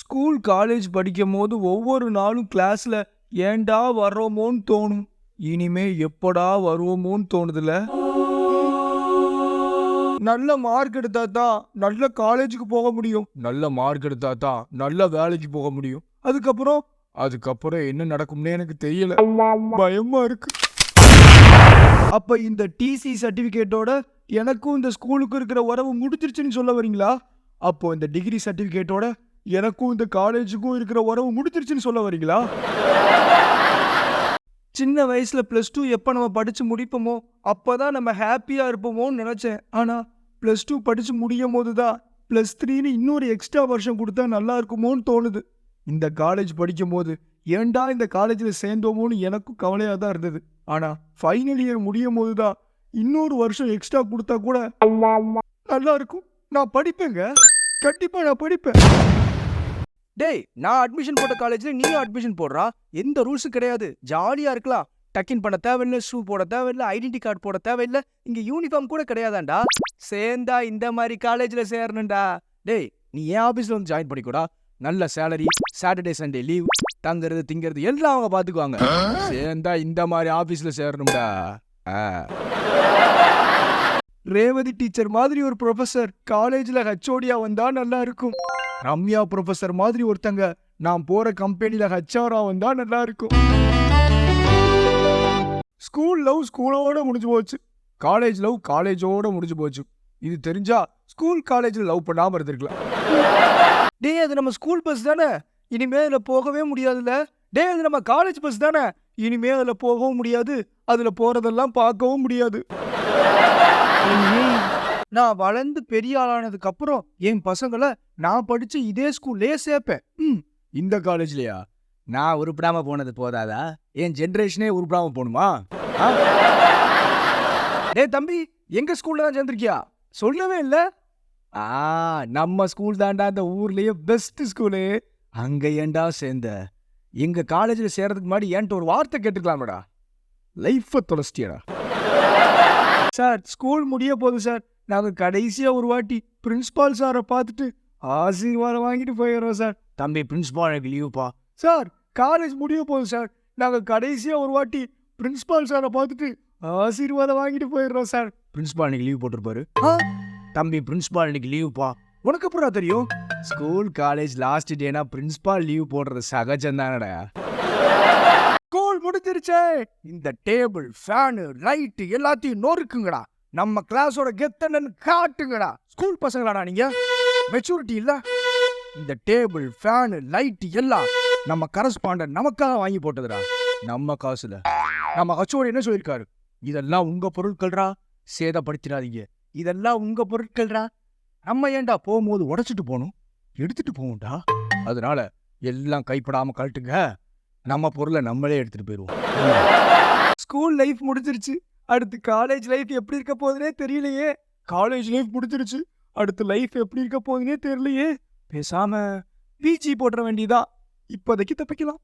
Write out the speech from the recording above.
School college படிக்கும் போது ஒவ்வொரு நாளும் கிளாஸ்ல ஏன்டா வர்றோமோன்னு தோணும். இனிமே எப்படா வருவோமோன்னு தோணுதுல? நல்ல மார்க் எடுத்தா தான் நல்ல காலேஜுக்கு போக முடியும். நல்ல மார்க் எடுத்தா தான் நல்ல வேலைக்கு போக முடியும். அதுக்கப்புறம்? அதுக்கப்புறம் என்ன நடக்கும்னே எனக்கு தெரியல. பயமா இருக்கு. அப்ப இந்த டிசி சர்டிபிகேட்டோட எனக்கும் இந்த ஸ்கூலுக்கு இருக்கிற உறவு முடிச்சிருச்சுன்னு சொல்ல வரீங்களா? அப்போ இந்த டிகிரி சர்டிபிகேட்டோட எனக்கும் இந்த காலேஜுக்கும் இருக்கிற உறவு முடிச்சிருச்சுன்னு சொல்ல வரீங்களா? சின்ன வயசுல ப்ளஸ் டூ எப்போ நம்ம படிச்சு முடிப்போமோ அப்போதான் நம்ம ஹாப்பியா இருப்போமோன்னு நினைச்சேன். ஆனா ப்ளஸ் டூ படிச்சு முடியும் போது தான் ப்ளஸ் த்ரீன்னு இன்னொரு எக்ஸ்ட்ரா வருஷம் கொடுத்தா நல்லா இருக்குமோன்னு தோணுது. இந்த காலேஜ் படிக்கும் போது ஏன்டா இந்த காலேஜில் சேர்ந்தோமோன்னு எனக்கும் கவலையாக தான் இருந்தது. ஆனா ஃபைனல் இயர் முடியும் போது தான் இன்னொரு வருஷம் எக்ஸ்ட்ரா கொடுத்தா கூட நல்லா இருக்கும். நான் படிப்பேங்க. கண்டிப்பா நான் படிப்பேன். டேய் நான் அட்மிஷன் போட்ட காலேஜ்ல நீயும் அட்மிஷன் போடுறா? எந்த ரூல்ஸும் கிடையாது. ஜாலியா இருக்கலாம். டக்கின் பண்ண தேவையில்ல ஷூ போட தேவையில்ல ஐடென்டி கார்டு போட தேவையில்ல. இங்க யூனிஃபார்ம் கூட கிடையாதாண்டா. சேர்ந்தா இந்த மாதிரி காலேஜ்ல சேரணும்டா. டேய் நீ ஏன் ஆபீஸ்ல வந்து ஜாயின் பண்ணிக்கூடா? நல்ல சேலரி சாட்டர்டே சண்டே லீவ் தங்குறது திங்கிறது எல்லாம் அவங்க பாத்துக்குவாங்க. சேர்ந்தா இந்த மாதிரி ஆபீஸ்ல சேரணும்டா. ஆ. ரேவதி டீச்சர் மாதிரி ஒரு ப்ரொஃபசர் காலேஜில் ஹெச்ஓடியாக வந்தால் நல்லா இருக்கும். ரம்யா ப்ரொஃபசர் மாதிரி ஒருத்தங்க நான் போகிற கம்பெனியில் ஹெச்ஆரா வந்தால் நல்லா இருக்கும். ஸ்கூல் லவ் ஸ்கூலோட முடிஞ்சு போச்சு. காலேஜ் லவ் காலேஜோட முடிஞ்சு போச்சு. இது தெரிஞ்சா ஸ்கூல் காலேஜில் லவ் பண்ணாமல் இருந்திருக்கலாம். டேய் அது நம்ம ஸ்கூல் பஸ் தானே? இனிமே அதில் போகவே முடியாதுல்ல. டேய் அது நம்ம காலேஜ் பஸ் தானே? இனிமே அதில் போகவும் முடியாது. அதில் போகிறதெல்லாம் பார்க்கவும் முடியாது. நான் வளர்ந்து பெரிய ஆளானதுக்கு அப்புறம் என் பசங்களை நான் படிச்ச இதே ஸ்கூல்லே சேர்ப்பேன். ம், இந்த காலேஜ்லயா? நான் உருப்படாம போனது போதாதா? என் ஜென்ரேஷனே உருப்பிடாம போகணுமா ஆ? தம்பி எங்க ஸ்கூல்ல தான் சேர்ந்திருக்கியா? சொல்லவே இல்ல. ஆ நம்ம ஸ்கூல் தான்டா அந்த ஊர்லயே பெஸ்ட் ஸ்கூலு. அங்க ஏன்டா சேர்ந்த? எங்க காலேஜ்ல சேர்றதுக்கு முன்னாடி ஏன்ட்டு ஒரு வார்த்தை கேட்டுக்கலாமடா லைஃப்பை தொலைச்சிட்டியடா. சார் ஸ்கூல் முடிய போகுது சார். நாங்க கடைசியா ஒரு வாட்டி பிரின்சிபால் சாரை பார்த்துட்டு ஆசீர்வாதம் வாங்கிட்டு போயிடுறோம் சார். தம்பி பிரின்சிபால் எனக்கு லீவுப்பா சார் காலேஜ் முடிய போகுது சார். நாங்க கடைசியா ஒரு வாட்டி பிரின்சிபால் சாரை பார்த்துட்டு ஆசீர்வாதம் வாங்கிட்டு போயிடுறோம் சார். பிரின்சிபால் இன்னைக்கு லீவ் போட்டிருப்பாரு. தம்பி பிரின்சிபால் இன்னைக்கு லீவுப்பா உனக்கு அப்புறம் தெரியும்? ஸ்கூல் காலேஜ் லாஸ்ட் டேனா பிரின்சிபால் லீவ் போடுறது சகஜம் தானடா முடிஞ்சிருச்சே. இந்த டேபிள் ஃபேனு லைட்டு எல்லாத்தையும் நொறுக்குங்கடா. நம்ம கிளாஸோட கெத்தனன்னு காட்டுங்கடா. ஸ்கூல் பசங்களாடா நீங்க? மெச்சூரிட்டி இல்ல? இந்த டேபிள் ஃபேனு லைட்டு எல்லாம் நம்ம கரஸ்பாண்ட நமக்காக வாங்கி போட்டதுடா. நம்ம காசுல. நம்ம ஹச்சோட என்ன சொல்லியிருக்காரு? இதெல்லாம் உங்க பொருட்கள்டா. சேதப்படுத்திடாதீங்க. இதெல்லாம் உங்க பொருட்கள்டா. நம்ம ஏன்டா போகும்போது உடைச்சிட்டு போகணும்? எடுத்துட்டு போவோம்டா. அதனால எல்லாம் கைப்படாம கழட்டுங்க. நம்ம பொருளை நம்மளே எடுத்துட்டு போயிடுவோம் ஸ்கூல் லைஃப் முடிஞ்சிருச்சு. அடுத்து காலேஜ் லைஃப் எப்படி இருக்க போகுதுனே தெரியலையே. காலேஜ் லைஃப் முடிஞ்சிருச்சு. அடுத்து லைஃப் எப்படி இருக்க போகுதுனே தெரியலையே. பேசாம பிஜி போட்டுற வேண்டியதா இப்போதைக்கு தப்பிக்கலாம்.